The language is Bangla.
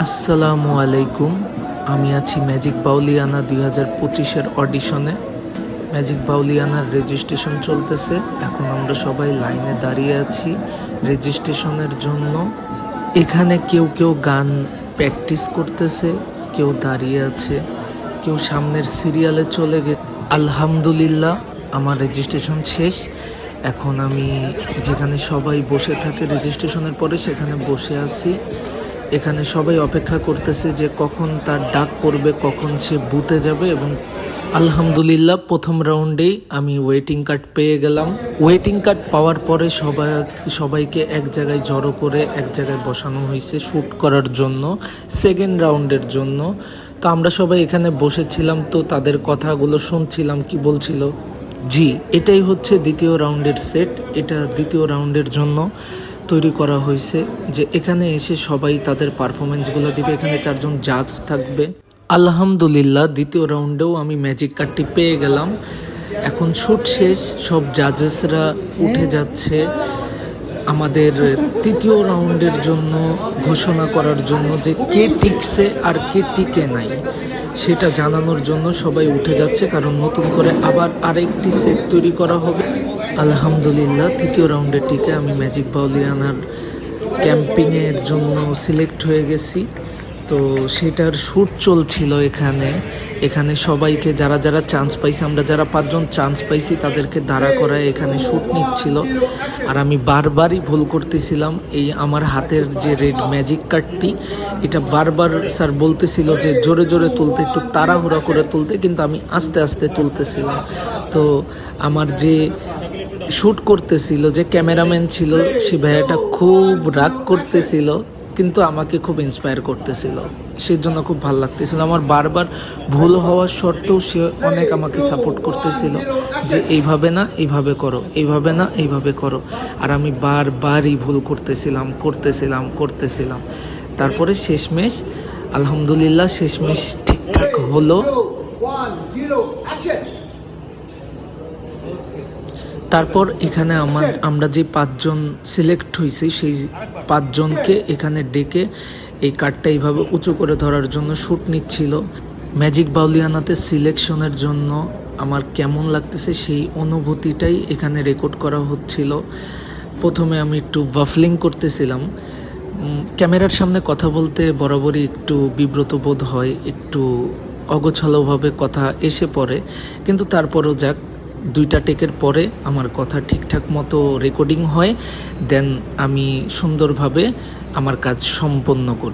আসসালামু আলাইকুম। আমি আছি ম্যাজিক বাউলিয়ানা দুই হাজার পঁচিশের অডিশনে। ম্যাজিক বাউলিয়ানার রেজিস্ট্রেশন চলতেছে। এখন আমরা সবাই লাইনে দাঁড়িয়ে আছি রেজিস্ট্রেশনের জন্য। এখানে কেউ কেউ গান প্র্যাকটিস করতেছে, কেউ দাঁড়িয়ে আছে, কেউ সামনের সিরিয়ালে চলে গেছে আলহামদুলিল্লাহ, আমার রেজিস্ট্রেশন শেষ। এখন আমি যেখানে সবাই বসে থাকে রেজিস্ট্রেশনের পরে সেখানে বসে আছি। এখানে সবাই অপেক্ষা করতেছে যে কখন তার ডাক পড়বে, কখন সে বুতে যাবে এবং আলহামদুলিল্লাহ প্রথম রাউন্ডেই আমি ওয়েটিং কার্ড পেয়ে গেলাম। ওয়েটিং কার্ড পাওয়ার পরে সবাই, সবাইকে এক জায়গায় জড়ো করে এক জায়গায় বসানো হয়েছে শ্যুট করার জন্য সেকেন্ড রাউন্ডের জন্য। তো আমরা সবাই এখানে বসেছিলাম, তো তাদের কথাগুলো শুনছিলাম, কি বলছিল? জি, এটাই হচ্ছে দ্বিতীয় রাউন্ডের সেট এটা দ্বিতীয় রাউন্ডের জন্য। তৈরি করা হয়েছে যে এখানে এসে সবাই তাদের পারফরমেন্সগুলো দিবে। এখানে চারজন জাজ থাকবে। আলহামদুলিল্লাহ, দ্বিতীয় রাউন্ডেও আমি ম্যাজিক কার্ডটি পেয়ে গেলাম। এখন শুট শেষ, সব জাজেসরা উঠে যাচ্ছে। আমাদের তৃতীয় রাউন্ডের জন্য ঘোষণা করার জন্য যে কে টিকছে আর কে টিকে নাই, সেটা জানানোর জন্য সবাই উঠে যাচ্ছে, কারণ নতুন করে আবার আরেকটি সেট তৈরি করা হবে। আলহামদুলিল্লাহ, তৃতীয় রাউন্ডের টিকে আমি ম্যাজিক বাউলিয়ানার ক্যাম্পিংয়ের জন্য সিলেক্ট হয়ে গেছি। তো সেটার শ্যুট চলছিল এখানে। এখানে সবাইকে যারা যারা চান্স পাইছে, আমরা যারা পাঁচজন চান্স পাইছি, তাদেরকে দাঁড়া করায় এখানে শ্যুট নিচ্ছিল। আর আমি বারবারই ভুল করতেছিলাম, এই আমার হাতের যে রেড ম্যাজিক কার্ডটি এটা বারবার স্যার বলতেছিল যে জোরে জোরে তুলতে, একটু তাড়াহুড়া করে তুলতে, কিন্তু আমি আস্তে আস্তে তুলতেছিলাম। তো আমার যে শ্যুট করতেছিল, যে ক্যামেরাম্যান ছিল, সে ভাইয়াটা খুব রাগ করতেছিল, কিন্তু আমাকে খুব ইন্সপায়ার করতেছিল। সেই জন্য খুব ভালো লাগতেছিল। আমার বারবার ভুল হওয়ার সত্ত্বেও সে অনেক আমাকে সাপোর্ট করতেছিল যে এইভাবে না, এইভাবে করো, এইভাবে না, এইভাবে করো। আর আমি বারবারই ভুল করতেছিলাম করতেছিলাম করতেছিলাম। তারপরে শেষমেশ, আলহামদুলিল্লাহ শেষমেশ ঠিকঠাক হলো! তারপর এখানে আমার, আমরা যে পাঁচজন সিলেক্ট হয়েছি সেই পাঁচজনকে এখানে ডেকে এই কার্ডটা এইভাবে উঁচু করে ধরার জন্য শ্যুট নিচ্ছিল ম্যাজিক বাউলিয়ানাতে সিলেকশনের জন্য আমার কেমন লাগতেছে সেই অনুভূতিটাই এখানে রেকর্ড করা হচ্ছিল। প্রথমে আমি একটু ওয়াফলিং করতেছিলাম। ক্যামেরার সামনে কথা বলতে বরাবরই একটু বিব্রত বোধ হয়, একটু অগোছালোভাবে কথা এসে পড়ে। কিন্তু তারপরও যাক দুইটা টেকের পরে আমার কথা ঠিকঠাক মতো রেকর্ডিং হয় দেন আমি সুন্দরভাবে আমার কাজ সম্পন্ন করি।